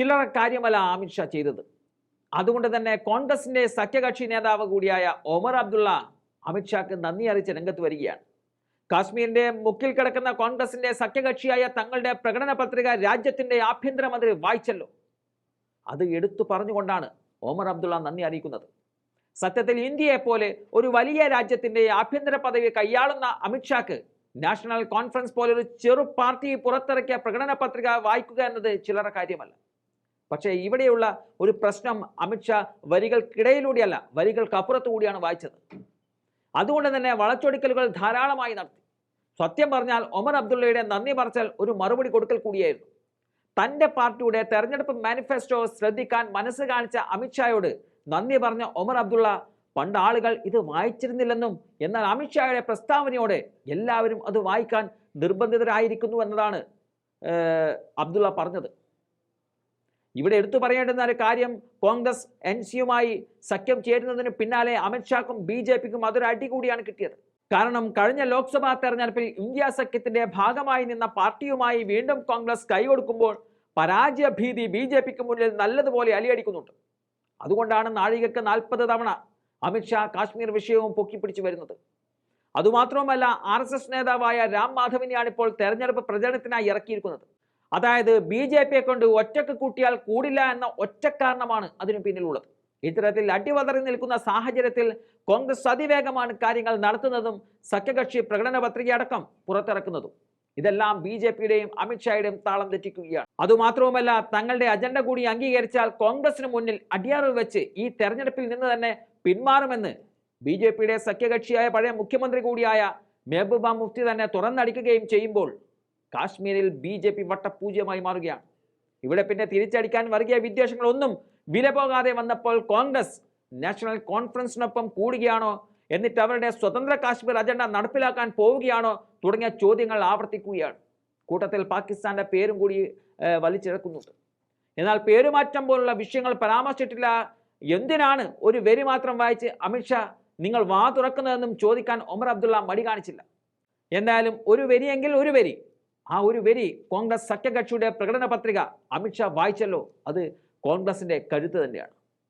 ചില്ലറ കാര്യമല്ല അമിത്ഷാ ചെയ്തത്. അതുകൊണ്ട് തന്നെ കോൺഗ്രസിന്റെ സഖ്യകക്ഷി നേതാവ് കൂടിയായ ഒമർ അബ്ദുള്ള അമിത്ഷാക്ക് നന്ദി അറിയിച്ച് രംഗത്ത് വരികയാണ്. കാശ്മീരിന്റെ മുക്കിൽ കിടക്കുന്ന കോൺഗ്രസിന്റെ സഖ്യകക്ഷിയായ തങ്ങളുടെ പ്രകടന പത്രിക രാജ്യത്തിന്റെ ആഭ്യന്തരമന്ത്രി വായിച്ചല്ലോ. അത് എടുത്തു പറഞ്ഞുകൊണ്ടാണ് ഒമർ അബ്ദുള്ള നന്ദി അറിയിക്കുന്നത്. സത്യത്തിൽ ഇന്ത്യയെ പോലെ ഒരു വലിയ രാജ്യത്തിന്റെ ആഭ്യന്തര പദവി കൈയാളുന്ന അമിത്ഷാക്ക് നാഷണൽ കോൺഫറൻസ് പോലൊരു ചെറു പാർട്ടി പുറത്തിറക്കിയ പ്രകടന പത്രിക വായിക്കുക എന്നത് ചിലർ കാര്യമല്ല. പക്ഷേ ഇവിടെയുള്ള ഒരു പ്രശ്നം അമിത്ഷാ വരികൾക്കിടയിലൂടെയല്ല വരികൾക്കപ്പുറത്തുകൂടിയാണ് വായിച്ചത്. അതുകൊണ്ട് തന്നെ വളച്ചൊടിക്കലുകൾ ധാരാളമായി നടത്തി. സത്യം പറഞ്ഞാൽ ഒമർ അബ്ദുള്ളയുടെ നന്ദി പറച്ചൽ ഒരു മറുപടി കൊടുക്കൽ കൂടിയായിരുന്നു. തന്റെ പാർട്ടിയുടെ തെരഞ്ഞെടുപ്പ് മാനിഫെസ്റ്റോ ശ്രദ്ധിക്കാൻ മനസ്സ് കാണിച്ച അമിത്ഷായോട് നന്ദി പറഞ്ഞ ഒമർ അബ്ദുള്ള പണ്ട് ആളുകൾ ഇത് വായിച്ചിരുന്നില്ലെന്നും എന്നാൽ അമിത്ഷായുടെ പ്രസ്താവനയോടെ എല്ലാവരും അത് വായിക്കാൻ നിർബന്ധിതരായിരിക്കുന്നു എന്നതാണ് അബ്ദുള്ള പറഞ്ഞത്. ഇവിടെ എടുത്തു പറയേണ്ടുന്ന ഒരു കാര്യം കോൺഗ്രസ് എൻ സിയുമായി സഖ്യം ചേരുന്നതിന് പിന്നാലെ അമിത്ഷാക്കും ബി ജെ പിക്കും അതൊരു അടി കൂടിയാണ് കിട്ടിയത്. കാരണം കഴിഞ്ഞ ലോക്സഭാ തെരഞ്ഞെടുപ്പിൽ ഇന്ത്യ സഖ്യത്തിന്റെ ഭാഗമായി നിന്ന പാർട്ടിയുമായി വീണ്ടും കോൺഗ്രസ് കൈകൊടുക്കുമ്പോൾ പരാജയ ഭീതി ബി ജെ പിക്ക് മുന്നിൽ നല്ലതുപോലെ അലിയടിക്കുന്നുണ്ട്. അതുകൊണ്ടാണ് നാഴികക്ക് നാൽപ്പത് തവണ അമിത്ഷാ കാശ്മീർ വിഷയവും പൊക്കിപ്പിടിച്ചു വരുന്നത്. അതുമാത്രവുമല്ല ആർ എസ് എസ് നേതാവായ രാം മാധവിനെയാണ് ഇപ്പോൾ തെരഞ്ഞെടുപ്പ് പ്രചരണത്തിനായി ഇറക്കിയിരിക്കുന്നത്. അതായത് ബി ജെ പിയെ കൊണ്ട് ഒറ്റയ്ക്ക് കൂട്ടിയാൽ കൂടില്ല എന്ന ഒറ്റ കാരണമാണ് അതിനു പിന്നിലുള്ളത്. ഇത്തരത്തിൽ അടിവതറി നിൽക്കുന്ന സാഹചര്യത്തിൽ കോൺഗ്രസ് അതിവേഗമാണ് കാര്യങ്ങൾ നടത്തുന്നതും സഖ്യകക്ഷി പ്രകടന പത്രികയടക്കം പുറത്തിറക്കുന്നതും. ഇതെല്ലാം ബി ജെ പിയുടെയും അമിത്ഷായുടെയും താളം തെറ്റിക്കുകയാണ്. അതുമാത്രവുമല്ല തങ്ങളുടെ അജണ്ട കൂടി അംഗീകരിച്ചാൽ കോൺഗ്രസിന് മുന്നിൽ അടിയാറ് വെച്ച് ഈ തെരഞ്ഞെടുപ്പിൽ നിന്ന് തന്നെ പിന്മാറുമെന്ന് ബി ജെ പിയുടെ സഖ്യകക്ഷിയായ പഴയ മുഖ്യമന്ത്രി കൂടിയായ മെഹബൂബ മുഫ്തി തന്നെ തുറന്നടിക്കുകയും ചെയ്യുമ്പോൾ കാശ്മീരിൽ ബി ജെ പി വട്ടപൂജ്യമായി മാറുകയാണ്. ഇവിടെ പിന്നെ തിരിച്ചടിക്കാൻ വർഗീയ വിദ്വേഷങ്ങളൊന്നും വില പോകാതെ വന്നപ്പോൾ കോൺഗ്രസ് നാഷണൽ കോൺഫറൻസിനൊപ്പം കൂടുകയാണോ എന്നിട്ട് അവരുടെ സ്വതന്ത്ര കാശ്മീർ അജണ്ട നടപ്പിലാക്കാൻ പോവുകയാണോ തുടങ്ങിയ ചോദ്യങ്ങൾ ആവർത്തിക്കുകയാണ്. കൂട്ടത്തിൽ പാകിസ്ഥാന്റെ പേരും കൂടി വലിച്ചിറക്കുന്നുണ്ട് എന്നാൽ പേരുമാറ്റം പോലുള്ള വിഷയങ്ങൾ പരാമർശിച്ചിട്ടില്ല. എന്തിനാണ് ഒരു വെരി മാത്രം വായിച്ച് അമിത്ഷാ നിങ്ങൾ വാ തുറക്കുന്നതെന്നും ചോദിക്കാൻ ഒമർ അബ്ദുള്ള മടി കാണിച്ചില്ല. എന്തായാലും ഒരു വരിയെങ്കിൽ ഒരു വരി. ആ ഒരു വരി കോൺഗ്രസ് സഖ്യകക്ഷിയുടെ പ്രകടന പത്രിക അമിത്ഷാ വായിച്ചല്ലോ. അത് കോൺഗ്രസിന്റെ കരുത്ത് തന്നെയാണ്.